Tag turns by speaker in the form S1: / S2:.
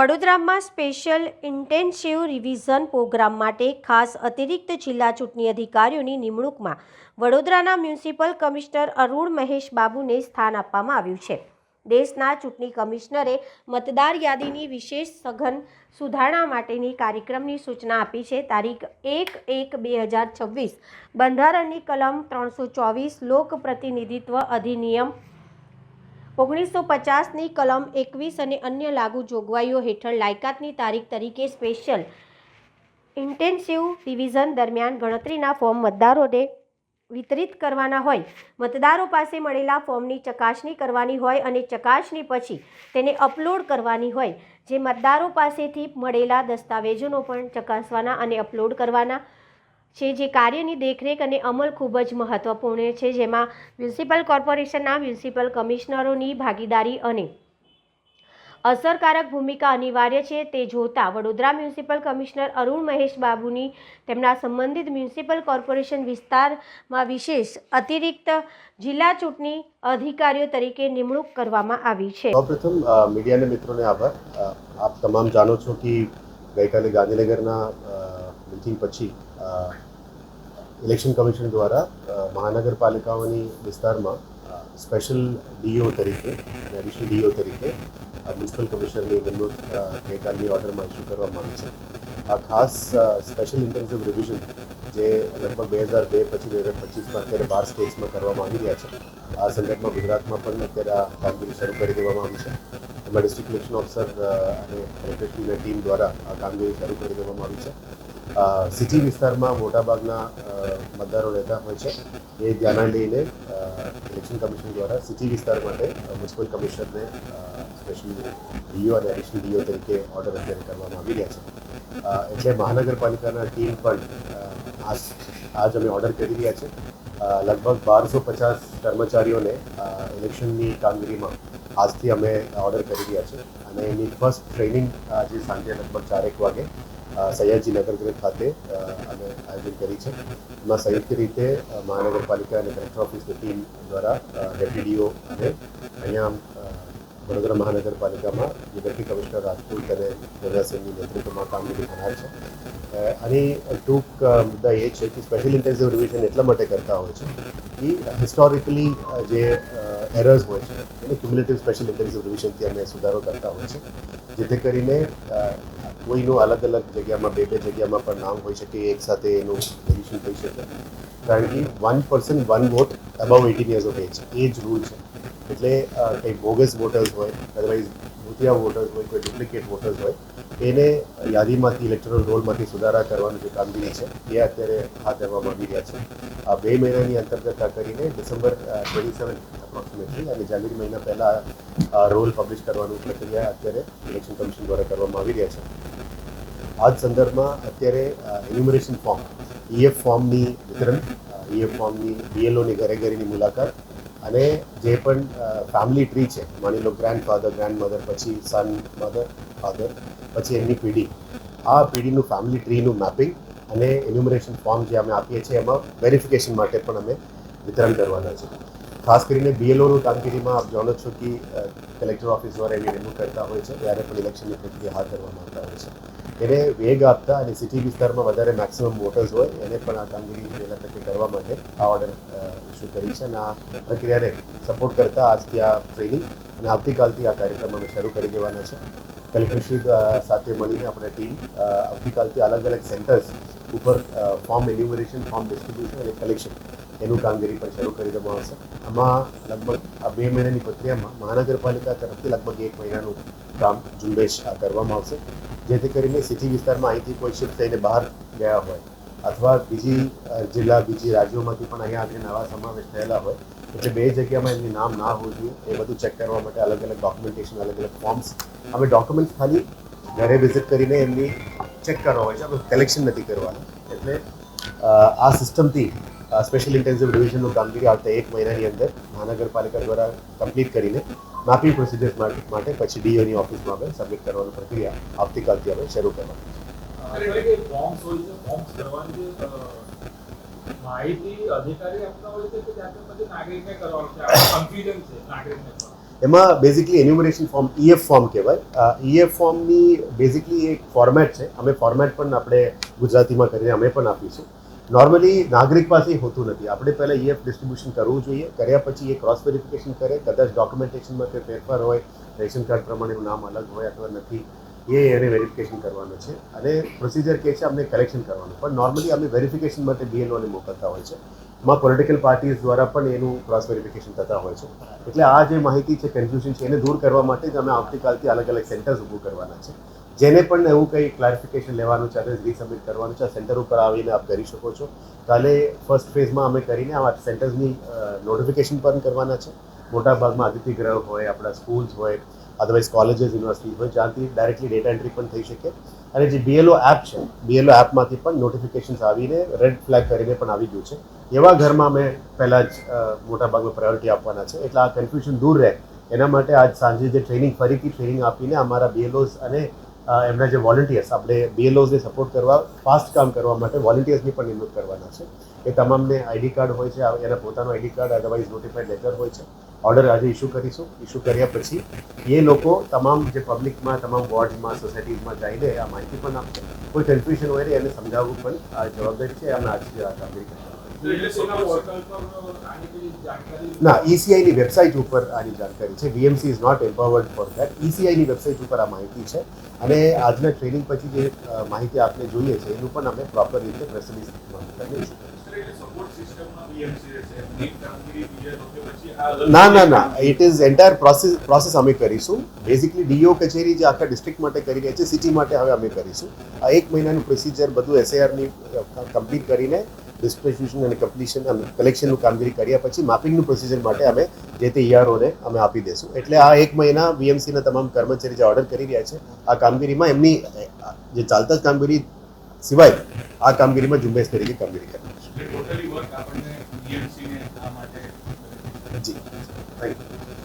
S1: વડોદરામાં special intensive revision programme માટે ખાસ અતિરિક્ત જિલ્લા ચૂંટણી અધિકારીઓની નિમણૂકમાં વડોદરાના મ્યુનિસિપલ કમિશનર અરુણ મહેશ બાબુને સ્થાન આપવામાં આવ્યું છે. દેશના ચૂંટણી કમિશનરે મતદાર યાદીની વિશેષ સઘન સુધારણા માટેની કાર્યક્રમની સૂચના આપી છે. તારીખ એક એક બે હજાર છવ્વીસ બંધારણની કલમ ત્રણસો ચોવીસ લોક પ્રતિનિધિત્વ અધિનિયમ ઓગણીસો પચાસની કલમ એકવીસ અને અન્ય લાગુ જોગવાઈઓ હેઠળ લાયકાતની તારીખ તરીકે સ્પેશિયલ ઇન્ટેન્સિવ રિવિઝન દરમિયાન ગણતરીના ફોર્મ મતદારોને વિતરિત કરવાના હોય. મતદારો પાસે મળેલા ફોર્મની ચકાસણી કરવાની હોય અને ચકાસણી પછી તેને અપલોડ કરવાની હોય. જે મતદારો પાસેથી મળેલા દસ્તાવેજોનો પણ ચકાસવાના અને અપલોડ કરવાના છે જે કાર્યની દેખરેખ અને અમલ ખૂબ જ મહત્વપૂર્ણ છે, જેમાં મ્યુનિસિપલ કોર્પોરેશનના મ્યુનિસિપલ કમિશનરોની ભાગીદારી અને અસરકારક ભૂમિકા અનિવાર્ય છે. તે જોતા વડોદરા મ્યુનિસિપલ કમિશનર અરુણ મહેશ બાબુની તેમના સંબંધિત મ્યુનિસિપલ કોર્પોરેશન વિસ્તારમાં વિશેષ અતિરિક્ત જિલ્લા ચૂંટણી અધિકારીઓ તરીકે નિમણૂક કરવામાં આવી છે.
S2: સૌપ્રથમ મીડિયાના મિત્રોને આભાર. આપ તમામ જાણો છો કે ગઈકાલે ગાંધીનગરના મિટિંગ પછી ઇલેક્શન કમિશન દ્વારા મહાનગરપાલિકાઓની વિસ્તારમાં સ્પેશિયલ ડીઓ તરીકે એડિશનલ ડીઓ તરીકે મ્યુનિસિપલ કમિશનરની નિમણૂક ગઈકાલની ઓર્ડરમાં ઇસ્યુ કરવામાં આવી છે. આ ખાસ સ્પેશિયલ ઇન્ટેન્સિવ રિવિઝન જે લગભગ બે હજાર બે પછી, બે હજાર પચીસમાં અત્યારે બાર સ્ટેટ્સમાં કરવામાં આવી રહ્યા છે. આ સંદર્ભમાં ગુજરાતમાં પણ અત્યારે આ કામગીરી શરૂ કરી દેવામાં આવી છે. એમાં ડિસ્ટ્રિક્ટ ઇલેક્શન ઓફિસર અને ટીમ દ્વારા આ કામગીરી શરૂ કરી દેવામાં આવી છે. સિટી વિસ્તારમાં મોટાભાગના મતદારો રહેતા હોય છે. એ ધ્યાને લઈને ઇલેક્શન કમિશન દ્વારા સિટી વિસ્તાર માટે મ્યુનિસિપલ કમિશનરને સ્પેશિયલ ડીઓ અને એડિશનલ ડીઓ તરીકે ઓર્ડર અત્યારે કરવામાં આવી રહ્યા છે. એટલે મહાનગરપાલિકાના ટીમ પણ આજ આજ અમે ઓર્ડર કરી રહ્યા છે. લગભગ બારસો પચાસ કર્મચારીઓને ઇલેક્શનની કામગીરીમાં આજથી અમે ઓર્ડર કરી રહ્યા છે. અને એની ફર્સ્ટ ટ્રેનિંગ આજે સાંજે લગભગ ચારેક વાગે સયાજી નગરગૃહ ખાતે અમે આયોજન કરી છે. એમાં સંયુક્ત રીતે મહાનગરપાલિકા અને કલેક્ટર ઓફિસની ટીમ દ્વારા ડેપ્યુટીઓ અને અહીંયા વડોદરા મહાનગરપાલિકામાં ડેપ્યુટી કમિશનર રાજપૂત અને દેવરાજસિંહની નેતૃત્વમાં કામગીરી થનાર છે. અને ટૂંક મુદ્દા એ છે કે સ્પેશિયલ ઇન્ટેન્સિવ રિવિઝન એટલા માટે કરતા હોય છે કે હિસ્ટોરિકલી જે એરર્સ હોય છે એને ક્યુમ્યુલેટિવ સ્પેશિયલ ઇન્ટેલિજન્સ રિવિઝનથી અમે સુધારો કરતા હોય છે. જેથી કરીને કોઈનું અલગ અલગ જગ્યામાં, બે બે જગ્યામાં પણ નામ હોઈ શકે, એક સાથે એનું એડિશન થઈ શકે. કારણ કે one person one vote above eighteen years of age એ જ રૂલ છે. એટલે કંઈ બોગસ વોટર્સ હોય અદરવાઇઝ ભૂતિયા વોટર્સ હોય, કોઈ ડુપ્લિકેટ વોટર્સ હોય, એને યાદીમાંથી ઇલેક્ટોરલ રોલમાંથી સુધારા કરવાની જે કામગીરી છે, એ અત્યારે હાથ ધરવામાં આવી રહ્યા છે. આ બે મહિનાની અંતર્ગત કરીને ડિસેમ્બર ટ્વેન્ટી સેવન અપ્રોક્સિમેટલી અને જાન્યુઆરી મહિના પહેલાં રોલ પબ્લિશ કરવાની પ્રક્રિયા અત્યારે ઇલેક્શન કમિશન દ્વારા કરવામાં આવી રહ્યા છે. આ જ સંદર્ભમાં અત્યારે એન્યુમરેશન ફોર્મ ઈએફ ફોર્મની વિતરણ ઈએફ ફોર્મની બીએલઓની ઘરે ઘરેની મુલાકાત અને જે પણ ફેમિલી ટ્રી છે, માની લો ગ્રાન્ડ ફાધર ગ્રાન્ડ મધર પછી સન મધર ફાધર પછી એમની પેઢી, આ પેઢીનું ફેમિલી ટ્રીનું મેપિંગ અને એન્યુમરેશન ફોર્મ જે અમે આપીએ છીએ, એમાં વેરિફિકેશન માટે પણ અમે વિતરણ કરવાના છે ખાસ કરીને બીએલઓનું કામગીરીમાં આપ જાણો છો કે કલેક્ટર ઓફિસ દ્વારા એની નિમણૂક કરતા હોય છે, ત્યારે પણ ઇલેક્શનની પ્રક્રિયા હાથ ધરવામાં આવતા હોય છે. એને વેગ આપતા અને સિટી વિસ્તારમાં વધારે મેક્સિમમ વોટર્સ હોય, એને પણ આ કામગીરી વહેલા તકે કરવા માટે આ ઓર્ડર ઇસ્યુ કરી છે અને આ પ્રક્રિયાને સપોર્ટ કરતા આજથી આ ટ્રેનિંગ અને આવતીકાલથી આ કાર્યક્રમ અમે શરૂ કરી દેવાના છે. કલેક્ટરશ્રી સાથે મળીને આપણે ટીમ આવતીકાલથી અલગ અલગ સેન્ટર્સ ઉપર ફોર્મ એન્યુમરેશન ફોર્મ ડિસ્ટ્રીબ્યુશન અને કલેક્શન એનું કામગીરી પણ શરૂ કરી દેવામાં આવશે આમાં લગભગ આ બે મહિનાની પ્રક્રિયામાં મહાનગરપાલિકા તરફથી લગભગ એક મહિનાનું કામ ઝુંબેશ કરવામાં આવશે જેથી કરીને સિટી વિસ્તારમાં અહીંથી કોઈ શિફ્ટ થઈને બહાર ગયા હોય અથવા બીજી જિલ્લા બીજી રાજ્યોમાંથી પણ અહીંયા આગળ નવા સમાવેશ થયેલા હોય એટલે બે જગ્યામાં એમની નામ ના હોવું જોઈએ એ બધું ચેક કરવા માટે અલગ અલગ ડોક્યુમેન્ટેશન અલગ અલગ ફોર્મ્સ અમે ડોક્યુમેન્ટ્સ ખાલી ઘરે વિઝિટ કરીને એમની ચેક કરવા હોય છે કલેક્શન નથી કરવાનું એટલે આ સિસ્ટમથી સ્પેશિયલ ઇન્ટેન્સિવ ડિવિઝનનું કામગીરી આવતા એક મહિનાની અંદર મહાનગરપાલિકા દ્વારા કમ્પ્લીટ કરીને મેપિંગ પ્રોસિજર માટે પછી ડીઓની ઓફિસમાં અમે સબમિટ કરવાની પ્રક્રિયા આવતીકાલથી અમે શરૂ કરવાની એમાં basically enumeration form EF form કહેવાય ઈએફ ફોર્મની બેઝિકલી એક ફોર્મેટ છે અમે ફોર્મેટ પણ આપણે ગુજરાતીમાં કરીને અમે પણ આપીશું નોર્મલી નાગરિક પાસે હોતું નથી. આપણે પહેલાં ઈએફ ડિસ્ટ્રીબ્યુશન કરવું જોઈએ. કર્યા પછી એ ક્રોસ વેરિફિકેશન કરે. કદાચ ડોક્યુમેન્ટેશનમાં કંઈ ફેરફાર હોય, રેશન કાર્ડ પ્રમાણેનું નામ અલગ હોય અથવા નથી, એ એને વેરિફિકેશન કરવાનું છે. અને પ્રોસિજર કે છે, અમને કલેક્શન કરવાનું. પણ નોર્મલી અમે વેરિફિકેશન માટે બીએલઓને મોકલતા હોય છે. એમાં પોલિટિકલ પાર્ટીઝ દ્વારા પણ એનું ક્રોસ વેરિફિકેશન થતા હોય છે. એટલે આ જે માહિતી છે કન્ફ્યુઝન છે, એને દૂર કરવા માટે જ અમે આવતીકાલથી અલગ અલગ સેન્ટર્સ ઊભું કરવાના છે. જેને પણ એવું કંઈ ક્લારિફિકેશન લેવાનું છે અને રીસબમિટ કરવાનું છે સેન્ટર ઉપર આવીને આપ કરી શકો છો. કાલે ફર્સ્ટ ફેઝમાં અમે કરીને આ સેન્ટર્સની નોટિફિકેશન પણ કરવાના છે. મોટાભાગમાં અતિથિ ગ્રહ હોય, આપણા સ્કૂલ્સ હોય અદરવાઇઝ કોલેજીસ યુનિવર્સિટી હોય, જ્યાંથી ડાયરેક્ટલી ડેટા એન્ટ્રી પણ થઈ શકે. અને જે બીએલઓ એપ છે બીએલઓ એપમાંથી પણ નોટિફિકેશન્સ આવીને રેડ ફ્લેગ કરીને પણ આવી ગયું છે. એવા ઘરમાં અમે પહેલાં જ મોટાભાગમાં પ્રાયોરિટી આપવાના છે. એટલે આ કન્ફ્યુઝન દૂર રહે. એના માટે આજ સાંજે જે ટ્રેનિંગ ફરીથી ટ્રેનિંગ આપીને અમારા બીએલઓઝ અને એમના જે વોલન્ટિયર્સ આપણે બીએલઓઝને સપોર્ટ કરવા ફાસ્ટ કામ કરવા માટે વોલન્ટિયર્સની પણ નિમણૂક કરવાના છે. એ તમામને આઈડી કાર્ડ હોય છે, એના પોતાનો ID card otherwise notified letter હોય છે. ઓર્ડર આજે ઇસ્યુ કરીશું. ઇસ્યુ કર્યા પછી એ લોકો તમામ જે પબ્લિકમાં તમામ વોર્ડમાં સોસાયટીઝમાં જઈને આ માહિતી પણ આપશે. કોઈ કન્ફ્યુઝન હોય એને સમજાવવું પણ આ જવાબદારી છે. અને આજે કામગીરી કરવાની ના ઈસીઆઈની વેબસાઇટ ઉપર આની જાણકારી છે. DMC is not empowered for that ઈસીઆઈની website ઉપર આ માહિતી છે. અને આજના ટ્રેનિંગ પછી જે માહિતી આપને જોઈએ છે, એનું પણ અમે પ્રોપર રીતે પ્રેસ ના ના ના. It is entire process process અમે કરીશું. બેઝિકલી ડીઓ કચેરી જે આખા ડિસ્ટ્રિક્ટ માટે કરી રહી છે સિટી માટે હવે અમે કરીશું. આ એક મહિનાનું પ્રોસિજર બધું એસઆઈઆરની કમ્પ્લીટ કરીને ડિસ્ટ્રીબ્યુશન અને કમ્પ્લીશન અને કલેક્શનનું કામગીરી કર્યા પછી માપિંગનું પ્રોસિજર માટે અમે જે તે ઈઆરઓને અમે આપી દઈશું એટલે આ એક મહિના વીએમસીના તમામ કર્મચારી જે ઓર્ડર કરી રહ્યા છે આ કામગીરીમાં એમની જે ચાલતા જ કામગીરી સિવાય આ કામગીરીમાં ઝુંબેશ તરીકે કામગીરી
S3: માટે
S2: જી. Thank you